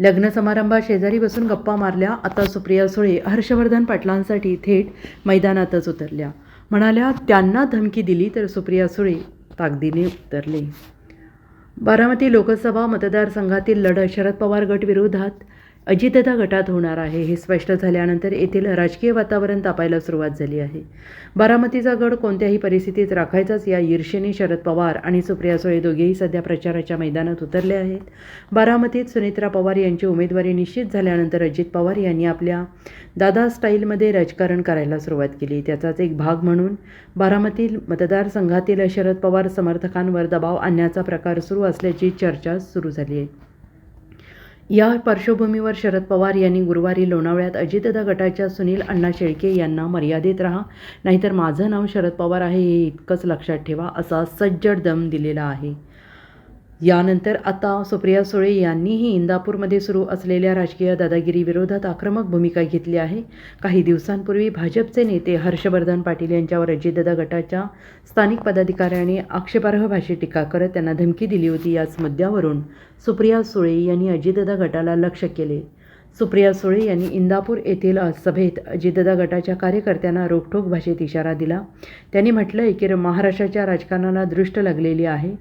लग्न समारंभा शेजारी बसून गप्पा मारल्या. आता सुप्रिया सुळे हर्षवर्धन पाटलांसाठी थेट मैदानातच उतरल्या. म्हणाल्या त्यांना धमकी दिली तर सुप्रिया सुळे ताकदीने उतरले. बारामती लोकसभा मतदारसंघातील लढत शरद पवार गट विरोधात अजितदा गटात होणार आहे हे स्पष्ट झाल्यानंतर येथील राजकीय वातावरण तापायला सुरुवात झाली आहे. बारामतीचा गड कोणत्याही परिस्थितीत राखायचाच या ईर्षेने शरद पवार आणि सुप्रिया सुळे दोघेही सध्या प्रचाराच्या मैदानात उतरले आहेत. बारामतीत सुनित्रा पवार यांची उमेदवारी निश्चित झाल्यानंतर अजित पवार यांनी आपल्या दादा स्टाईलमध्ये राजकारण करायला सुरुवात केली. त्याचाच एक भाग म्हणून बारामती मतदारसंघातील शरद पवार समर्थकांवर दबाव आणण्याचा प्रकार सुरू असल्याची चर्चा सुरू झाली आहे. या पार्श्वभूमीवर शरद पवार यांनी गुरुवारी लोणावळ्यात अजितदा गटाच्या सुनील अण्णा शेळके यांना मर्यादित राहा. नाहीतर माझं नाव शरद पवार आहे हे इतकंच लक्षात ठेवा असा सज्जड दम दिलेला आहे. यानंतर आता सुप्रिया सुळे यांनीही इंदापूरमध्ये सुरू असलेल्या राजकीय दादागिरीविरोधात आक्रमक भूमिका घेतली आहे. काही दिवसांपूर्वी भाजपचे नेते हर्षवर्धन पाटील यांच्यावर अजितदादा गटाच्या स्थानिक पदाधिकाऱ्यांनी आक्षेपार्ह भाषेत टीका करत त्यांना धमकी दिली होती. याच मुद्द्यावरून सुप्रिया सुळे यांनी अजितदादा गटाला लक्ष केले. सुप्रिया सुळे यांनी इंदापूर येथील सभेत अजितदादा गटाच्या कार्यकर्त्यांना रोखठोक भाषेत इशारा दिला. त्यांनी म्हटलं आहे की महाराष्ट्राच्या राजकारणाला दृष्ट लागलेली आहे.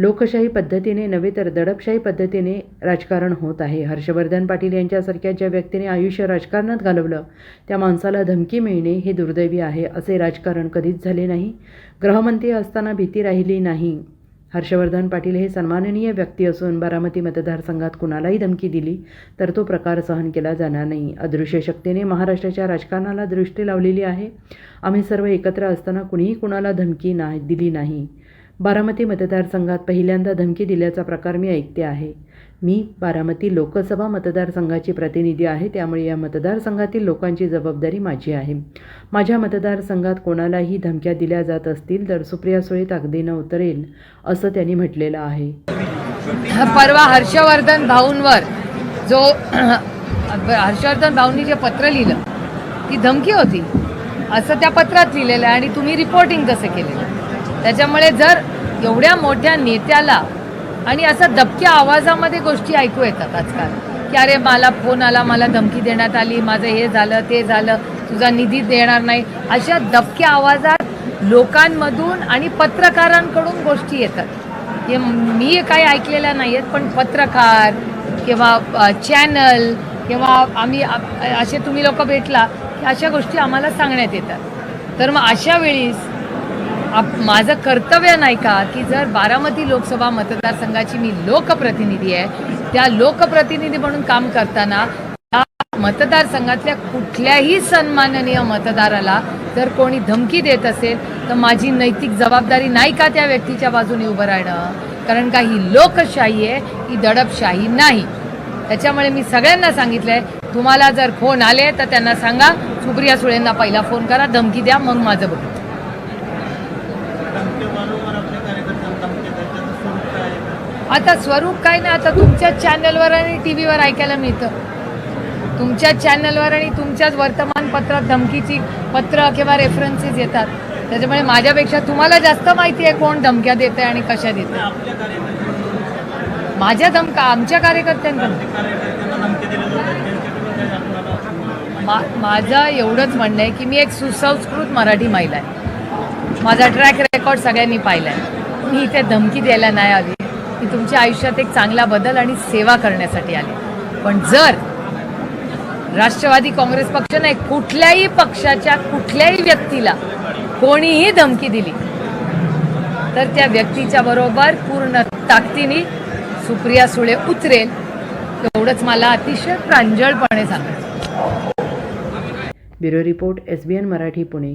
लोकशाही पद्धतीने नव्हे तर दडपशाही पद्धतीने राजकारण होत आहे. हर्षवर्धन पाटील यांच्यासारख्या ज्या व्यक्तीने आयुष्य राजकारणात घालवलं त्या माणसाला धमकी मिळणे हे दुर्दैवी आहे असे राजकारण कधीच झाले नाही. गृहमंत्री असताना भीती राहिली नाही. हर्षवर्धन पाटील हे सन्माननीय व्यक्ती असून बारामती मतदारसंघात कुणालाही धमकी दिली तर तो प्रकार सहन केला जाणार नाही. अदृश्य शक्तीने महाराष्ट्राच्या राजकारणाला दृष्टी लावलेली आहे. आम्ही सर्व एकत्र असताना कुणीही कुणाला धमकी नाही दिली नाही. बारामती मतदारसंघात पहिल्यांदा धमकी दिल्याचा प्रकार मी ऐकते आहे. मी बारामती लोकसभा मतदारसंघाची प्रतिनिधी आहे त्यामुळे या मतदारसंघातील लोकांची जबाबदारी माझी आहे. माझ्या मतदारसंघात कोणालाही धमक्या दिल्या जात असतील तर सुप्रिया सुळे ताकदीनं उतरेल असं त्यांनी म्हटलेलं आहे. परवा हर्षवर्धन भाऊंवर जो हर्षवर्धन भाऊंनी जे पत्र लिहिलं ती धमकी होती असं त्या पत्रात लिहिलेलं आहे आणि तुम्ही रिपोर्टिंग कसं केलेलं त्याच्यामुळे जर एवढ्या मोठ्या नेत्याला आणि असं दबक्या आवाजामध्ये गोष्टी ऐकू येतात आजकाल की अरे मला फोन आला मला धमकी देण्यात आली माझं हे झालं ते झालं तुझा निधी देणार नाही अशा दबक्या आवाजात लोकांमधून आणि पत्रकारांकडून गोष्टी येतात. हे मी काही ऐकलेल्या नाही आहेत पण पत्रकार किंवा चॅनल किंवा आम्ही असे तुम्ही लोक भेटला की अशा गोष्टी आम्हाला सांगण्यात येतात. तर मग अशा वेळीस आप माझं कर्तव्य नाही का की जर बारामती लोकसभा मतदारसंघाची मी लोकप्रतिनिधी आहे त्या लोकप्रतिनिधी म्हणून काम करताना त्या मतदारसंघातल्या कुठल्याही सन्माननीय मतदाराला जर कोणी धमकी देत असेल तर माझी नैतिक जबाबदारी नाही का त्या व्यक्तीच्या बाजूने उभं राहणं? कारण का ही लोकशाही आहे ही दडपशाही नाही. त्याच्यामुळे मी सगळ्यांना सांगितलं आहे तुम्हाला जर फोन आले तर त्यांना सांगा सुप्रिया सुळेंना पहिला फोन करा धमकी द्या मग माझं बघू धमके वारंवार आपल्या कार्यकर्त्यांना धमके देतात त्याचं स्वरूप काय आहे? आता स्वरूप काय नाही आता तुमच्याच चॅनलवर आणि टी व्हीवर ऐकायला मिळतं. तुमच्याच चॅनलवर आणि तुमच्याच वर्तमानपत्रात धमकीची पत्र किंवा रेफरन्सेस येतात. त्याच्यामुळे माझ्यापेक्षा तुम्हाला जास्त माहिती आहे कोण धमक्या देत आहे आणि कशा देत आहे माझ्या धमका आमच्या कार्यकर्त्यांकडून कार्यकर्त्यांना. मा माझं एवढंच म्हणणं आहे की मी एक सुसंस्कृत मराठी महिला आहे. माझा ट्रॅक रेकॉर्ड सगळ्यांनी पाहिला आहे मी इथे धमकी द्यायला नाही आली. मी तुमच्या आयुष्यात एक चांगला बदल आणि सेवा करण्यासाठी आले. पण जर राष्ट्रवादी काँग्रेस पक्ष नाही कुठल्याही पक्षाच्या कुठल्याही व्यक्तीला कोणीही धमकी दिली तर त्या व्यक्तीच्या बरोबर पूर्ण ताकदीने सुप्रिया सुळे उतरेल एवढंच मला अतिशय प्रांजळपणे सांगायचं bureau report S B N Marathi Pune.